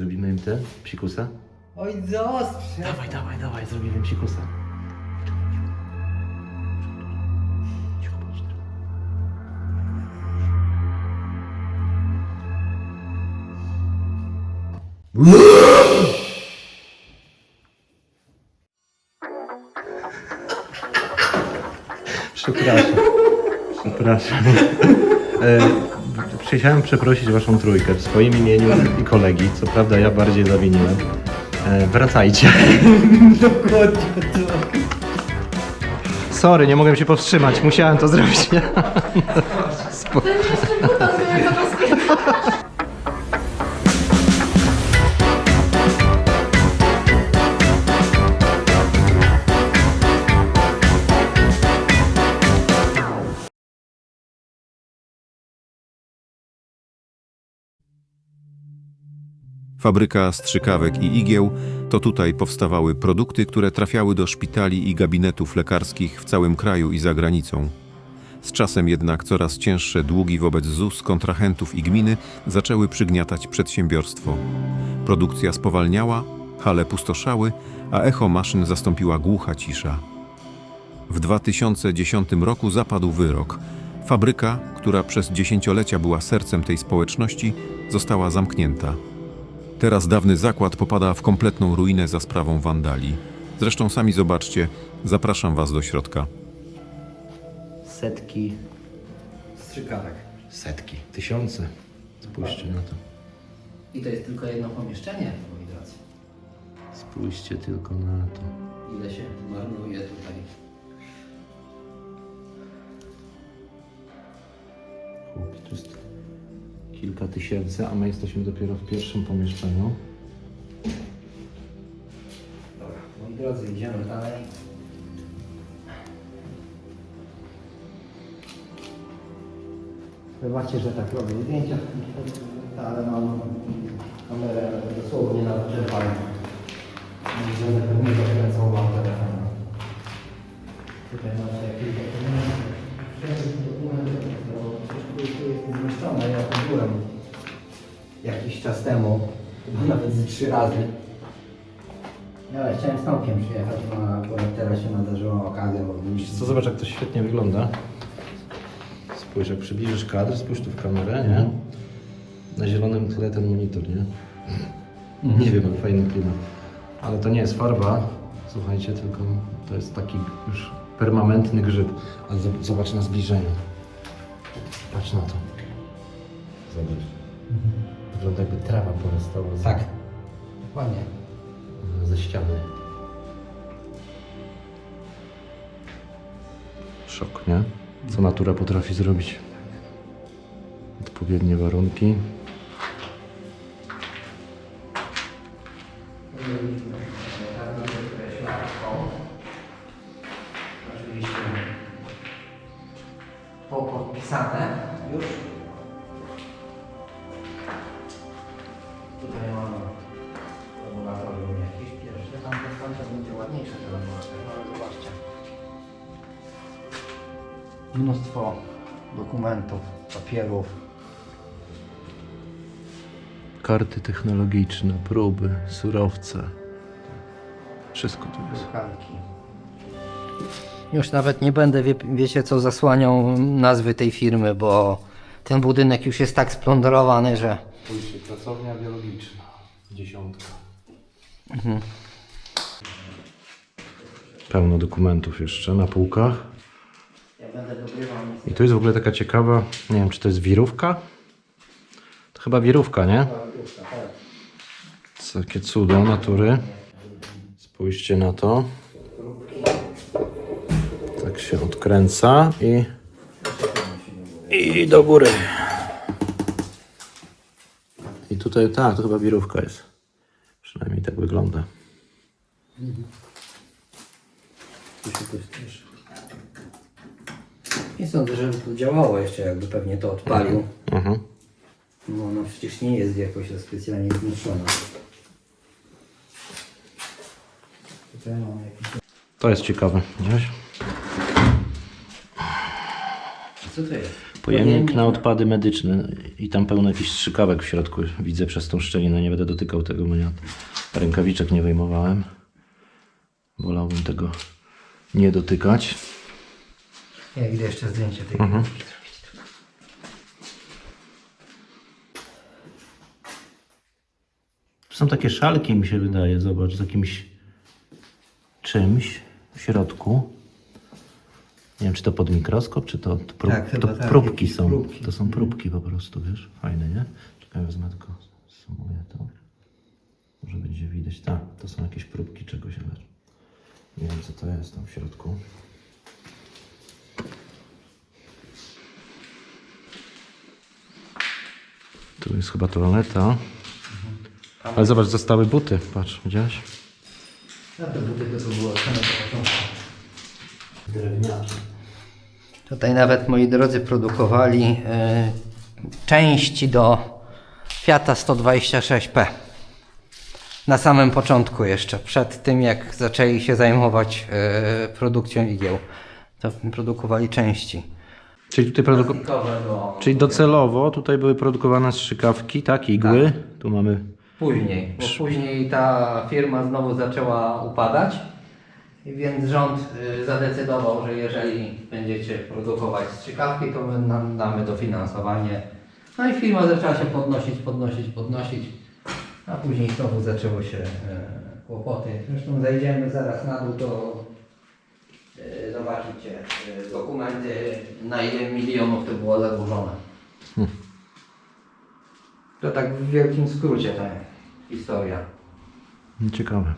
Zrobimy im te psikusa? Oj, zaostrz! Dawaj, dawaj, dawaj, zrobimy im psikusa. Przepraszam. Przepraszam. E, Przyjechałem przeprosić waszą trójkę w swoim imieniu i kolegi. Co prawda ja bardziej zawiniłem. E, wracajcie. Dokładnie to. Sorry, nie mogłem się powstrzymać. Musiałem to zrobić. Spo- Fabryka strzykawek i igieł to tutaj powstawały produkty, które trafiały do szpitali i gabinetów lekarskich w całym kraju i za granicą. Z czasem jednak coraz cięższe długi wobec ZUS, kontrahentów i gminy zaczęły przygniatać przedsiębiorstwo. Produkcja spowalniała, hale pustoszały, a echo maszyn zastąpiła głucha cisza. W 2010 roku zapadł wyrok. Fabryka, która przez dziesięciolecia była sercem tej społeczności, została zamknięta. Teraz dawny zakład popada w kompletną ruinę za sprawą wandali. Zresztą sami zobaczcie, zapraszam was do środka. Setki, Strzykawek. setki, tysiące. Spójrzcie na to. I to jest tylko jedno pomieszczenie, moi drodzy. Spójrzcie tylko na to. Ile się marnuje tutaj. Chłopie, to jest kilka tysięcy, a my jesteśmy dopiero w pierwszym pomieszczeniu. Dobra, moi drodzy, idziemy dalej. Wybaczcie, że tak robię zdjęcia, ale mam kamerę dosłownie na wyczerpaniu. Będę pewnie zakręcał wam telefon. Tutaj macie jakieś dokumenty. Dokumenty, tu jest ja tu byłem jakiś czas temu, chyba nawet ze trzy razy. Ja chciałem z Tomkiem przyjechać, no akurat teraz się nadarzyła okazja, bo Wiesz Co, zobacz jak to świetnie wygląda. Spójrz, jak przybliżysz kadr, spójrz tu w kamerę, nie? Na zielonym tle ten monitor, nie? Nie wiem, jak fajny klimat. Ale to nie jest farba, słuchajcie, tylko to jest taki już permanentny grzyb. Ale zob- zobacz na zbliżeniu. Patrz na to. Zobacz. Wygląda jakby trawa porastała z, Tak. Dokładnie. ze ściany. Szok, nie? Co natura potrafi zrobić. Odpowiednie warunki. Karty technologiczne, próby, surowce. Wszystko tu jest. Drukarki. Już nawet nie będę, wie, wiecie co, zasłaniał nazwy tej firmy, bo ten budynek już jest tak splądrowany, że... Spójrzcie, pracownia biologiczna. Dziesiątka. Pełno dokumentów jeszcze na półkach. Ja będę dogrywał I tu jest w ogóle taka ciekawa, nie wiem czy to jest wirówka? To chyba wirówka, nie? Takie cudo natury. Spójrzcie na to. Tak się odkręca i... I do góry. I tutaj, tak, to chyba wirówka jest. Przynajmniej tak wygląda. Nie sądzę, żeby to działało jeszcze, jakby pewnie to odpalił. Mhm. No ona przecież nie jest jakoś specjalnie zniszczona. Tutaj mamy jakieś... To jest ciekawe. Widziałeś? Co to jest? Pojemnik na odpady medyczne i tam pełno jakichś strzykawek w środku. Widzę przez tą szczelinę. Nie będę dotykał tego, bo ja rękawiczek nie wyjmowałem. Wolałbym tego nie dotykać. Ja idę jeszcze zdjęcie tej Mhm. Są takie szalki, mi się wydaje, zobacz, z jakimś czymś w środku. Nie wiem, czy to pod mikroskop, czy to, to, prób, Tak, to tak, próbki są. próbki. To są próbki po prostu, wiesz? Fajne, nie? Czekaj, wezmę tylko, sumuję to. Może będzie widać. Tak, to są jakieś próbki czegoś, ale nie wiem, co to jest tam w środku. Tu jest chyba toaleta. Ale zobacz, zostały buty. Patrz, widziałeś? No te buty to, początku. Drewniane. Tutaj nawet moi drodzy produkowali e, części do Fiata 126P. Na samym początku jeszcze, przed tym jak zaczęli się zajmować e, produkcją igieł. To produkowali części. Czyli tutaj produku... Plastikowe do... Czyli docelowo tutaj były produkowane strzykawki, tak? Igły. Tu mamy. Później, bo później ta firma znowu zaczęła upadać, więc rząd y, zadecydował, że jeżeli będziecie produkować strzykawki, to my nam damy dofinansowanie. No i firma zaczęła się podnosić, podnosić, podnosić, a później znowu zaczęły się y, kłopoty. Zresztą zejdziemy zaraz na dół, y, zobaczycie y, dokumenty, na ile milionów to było zadłużone. To tak w wielkim skrócie ta historia. Ciekawe.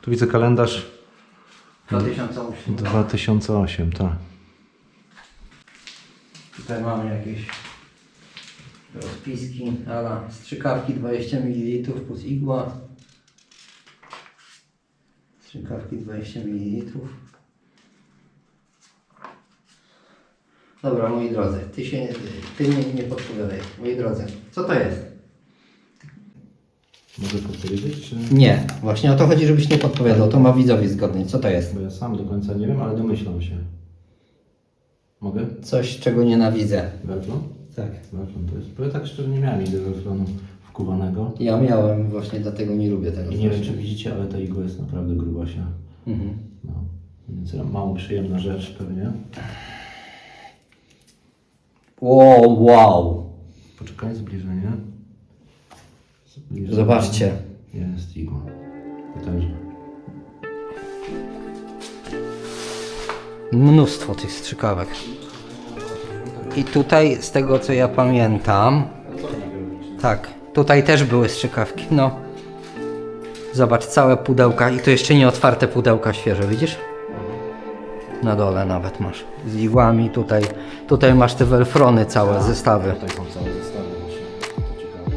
Tu widzę kalendarz 2008. 2008, tak. Tutaj mamy jakieś rozpiski, ala strzykawki 20 ml plus igła. Strzykawki 20 ml. Dobra, moi drodzy, ty się ty nie, nie podpowiadaj. Moi drodzy, co to jest? Mogę powiedzieć, czy... Nie, właśnie o to chodzi, żebyś nie podpowiadał. To ma widzowie zgodnie. Co to jest? Bo ja sam do końca nie wiem, ale domyślam się. Mogę? Coś, czego nienawidzę. Weflon? Tak. Weflon to jest. Bo ja tak szczerze nie miałem nigdy weflonu wkuwanego. Ja miałem właśnie, dlatego nie lubię tego. I nie wiem, czy widzicie, ale ta igła jest naprawdę grubasia. Mhm. No. Więc mało przyjemna rzecz pewnie. Wow, wow. Poczekaj, zbliżenie. Zbliżenie. Zobaczcie. Jest igła. Potężna. Mnóstwo tych strzykawek. I tutaj, z tego co ja pamiętam, tak, tutaj też były strzykawki, no. Zobacz, całe pudełka i to jeszcze nie otwarte pudełka świeże, widzisz? Na dole nawet masz. Z igłami tutaj, tutaj masz te welfrony całe, zestawy. Tutaj są całe zestawy właśnie. To ciekawe.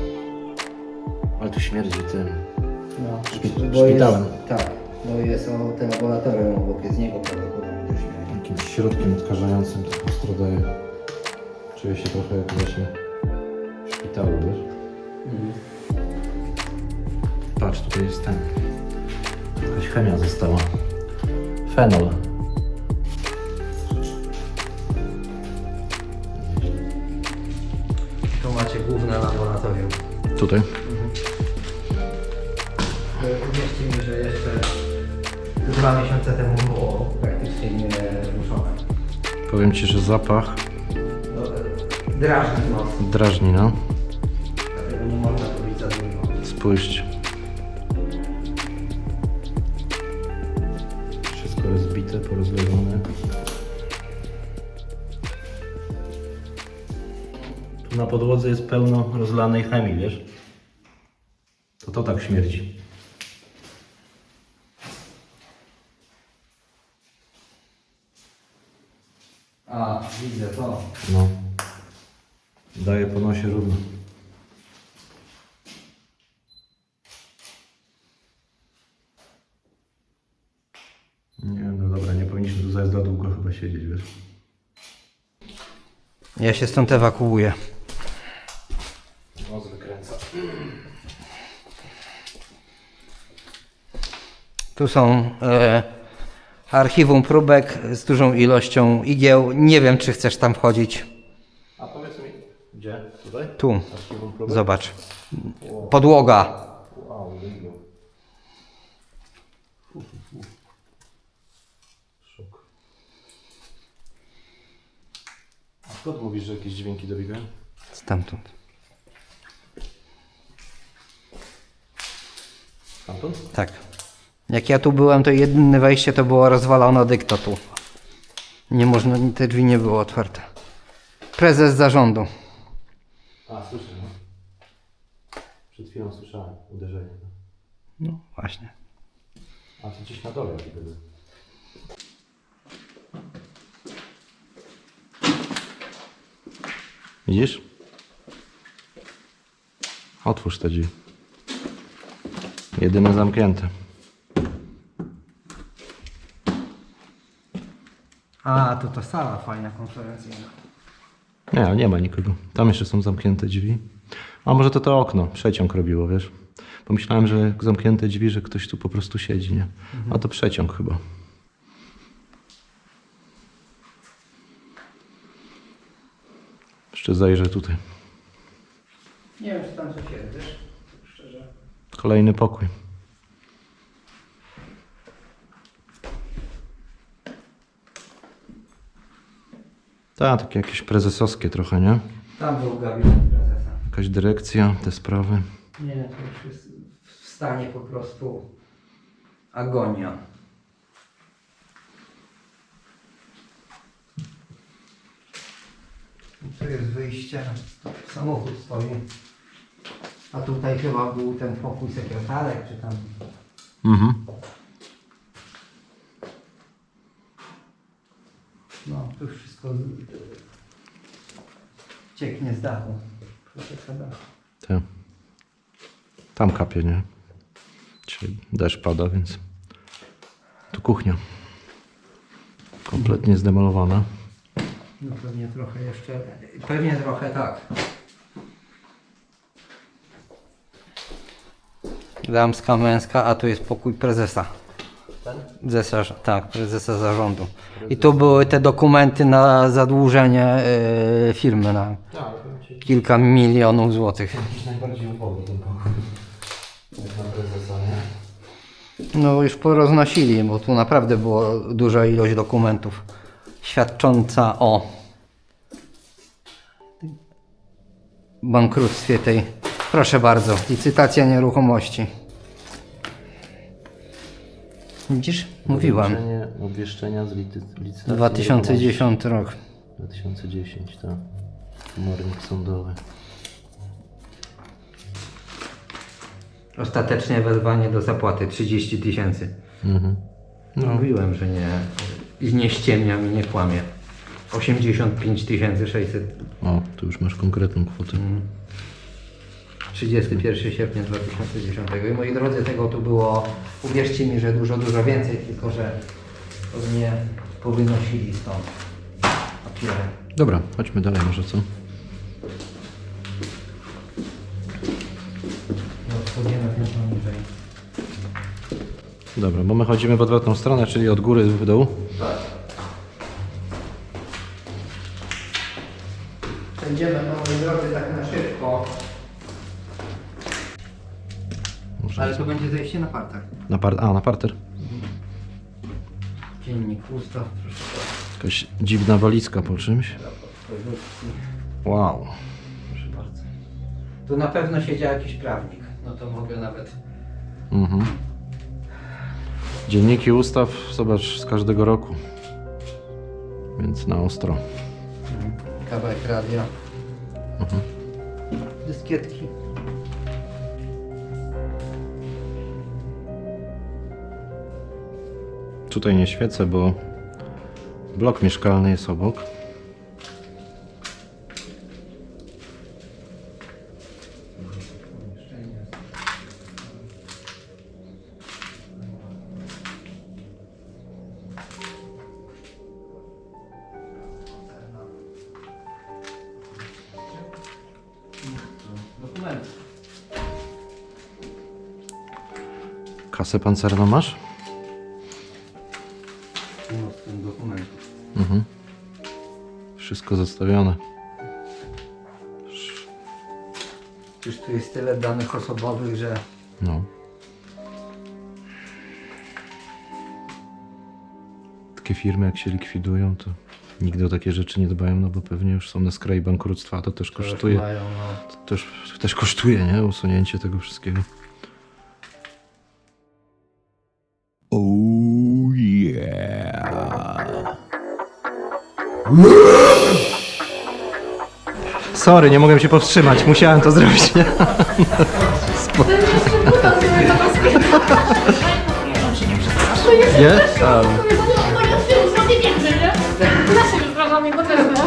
Ale tu śmierdzi tym. No, Szpi- bo jest, szpitalem. tak, bo jest o te laboratorium obok, jest z niego prawdopodobnie śmierdzi. Jakimś środkiem odkażającym to ostro daje. Czuję się trochę jak właśnie w szpitalu, wiesz? Patrz, tutaj jest ten. Jakaś chemia została. Fenol. Główne laboratorium. Tutaj. Uwierzcie mi, że jeszcze dwa miesiące temu było praktycznie nie ruszone. Powiem Ci, że zapach No, e, Drażni mocno, drażni, no. dlatego nie można być za dużo. Spójrzcie. Na podłodze jest pełno rozlanej chemii, wiesz? To to tak śmierdzi. A, widzę to. No. Daje po nosie równo. Nie, no dobra, nie powinniśmy tu za za długo chyba siedzieć, wiesz? Ja się stąd ewakuuję. Tu są e, archiwum próbek z dużą ilością igieł. Nie wiem, czy chcesz tam wchodzić. A tu, Archiwum próbek? zobacz. Podłoga. Wow, wygląd. Szok. A skąd mówisz, że jakieś dźwięki dobiegają? Stamtąd. Stamtąd? Tak. Jak ja tu byłem, to jedyne wejście to było rozwalone dykto tu. Nie można, te drzwi nie były otwarte. Prezes zarządu. A, słyszę, no. Przed chwilą słyszałem uderzenie. no. No właśnie. A to gdzieś na dole jak gdyby. Widzisz? Otwórz te drzwi. Jedyne zamknięte. A, to ta sala fajna konferencyjna. Nie, nie ma nikogo. Tam jeszcze są zamknięte drzwi. A może to to okno, przeciąg robiło, wiesz? Pomyślałem, że jak zamknięte drzwi, że ktoś tu po prostu siedzi, nie? A to przeciąg chyba. Jeszcze zajrzę tutaj. Nie wiem, czy tam coś jest, wiesz? Szczerze. Kolejny pokój. Tak, takie jakieś prezesowskie trochę, nie? Tam był gabinet prezesa. Jakaś dyrekcja, te sprawy. Nie, to już jest w stanie po prostu agonia. Tu jest wyjście, samochód stoi. A tutaj chyba był ten pokój sekretarek, czy tam... Mhm. No, tu wszystko z- cieknie z dachu. Protekcja dachu. Tak. Tam kapie, nie? Dzisiaj deszcz pada, więc... Tu kuchnia. Kompletnie zdemolowana. No pewnie trochę jeszcze, pewnie trochę tak. Damska, męska, a tu jest pokój prezesa. Prezesa, tak, prezesa zarządu. I tu były te dokumenty na zadłużenie y, firmy na kilka milionów złotych. Jakiś najbardziej ubogi ten pokój. Jak na prezesa, nie? No już poroznosili, bo tu naprawdę było duża ilość dokumentów świadcząca o bankructwie tej. Proszę bardzo, licytacja nieruchomości. Widzisz? Mówiłam. Obwieszczenie, obwieszczenia z licy- licytacji. 2010 rok. 2010, tak. Komornik sądowy. Ostatecznie wezwanie do zapłaty 30 tysięcy. Mhm. Mówiłem, że nie, i nie ściemniam i nie kłamie. 85 600 O, tu już masz konkretną kwotę. 31 sierpnia 2010. I moi drodzy, tego tu było, uwierzcie mi, że dużo, dużo więcej, tylko że pewnie powynosili stąd papiery. Dobra, chodźmy dalej może co? No, wchodzimy piętro niżej. Dobra, bo my chodzimy w odwrotną stronę, czyli od góry w dół. Będziemy, moi drodzy, tak na szybko. Może Ale to będzie zejście na parter. na par... A, na parter. Dziennik ustaw, proszę Jakaś dziwna walizka po czymś. Wow. Proszę bardzo. Tu na pewno siedział jakiś prawnik. No to mogę nawet. Mhm. Dzienniki ustaw, zobacz, z każdego roku. Więc na ostro. Kawałek radia. Dyskietki. Tutaj nie świecę, bo blok mieszkalny jest obok. Kasę pancerną masz? Wszystko zostawione. Sz- Tu jest tyle danych osobowych, że No. Takie firmy jak się likwidują, to nigdy o takie rzeczy nie dbają, no bo pewnie już są na skraju bankructwa, a to też to już kosztuje. mają, no. To też, też kosztuje, nie? Usunięcie tego wszystkiego. Oh yeah. Sorry, nie mogłem się powstrzymać, musiałem to zrobić, nie? Nie?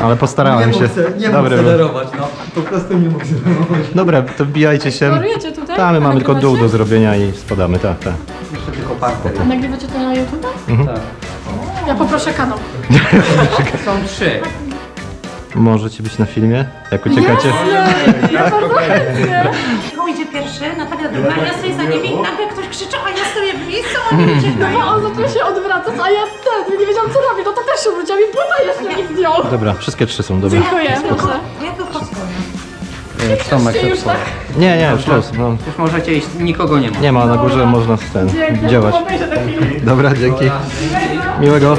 Ale postarałem się. Dobry był. zderować, no. Po prostu nie mógł zderować. Dobra, to wbijajcie się. Warujecie tutaj? Tam my mamy tylko dół do zrobienia i spadamy, tak, tak. Jeszcze tylko parter. A Nagrywacie to na YouTube? Tak. Ja poproszę kanał. Są trzy. Możecie być na filmie, jak uciekacie. Ja bardzo chętnie. Michał idzie pierwszy, Natalia druga, ja stoję za nimi i nagle ktoś krzyczy, a ja stoję blisko, oni No uciekają. bo on zaczął się odwracać, a ja ten, nie wiedziałam co robię, no to też się wróciłam i buta jeszcze mi zdjął. Dobra, wszystkie trzy są dobre. Dziękuję, proszę. Ja. Tomek Już tak? Nie, nie, już los. No, Już możecie iść, nikogo nie ma. nie ma, na górze można ten, Dzięki, działać. obejrzę ten film. Dobra, dzięki. Miłego.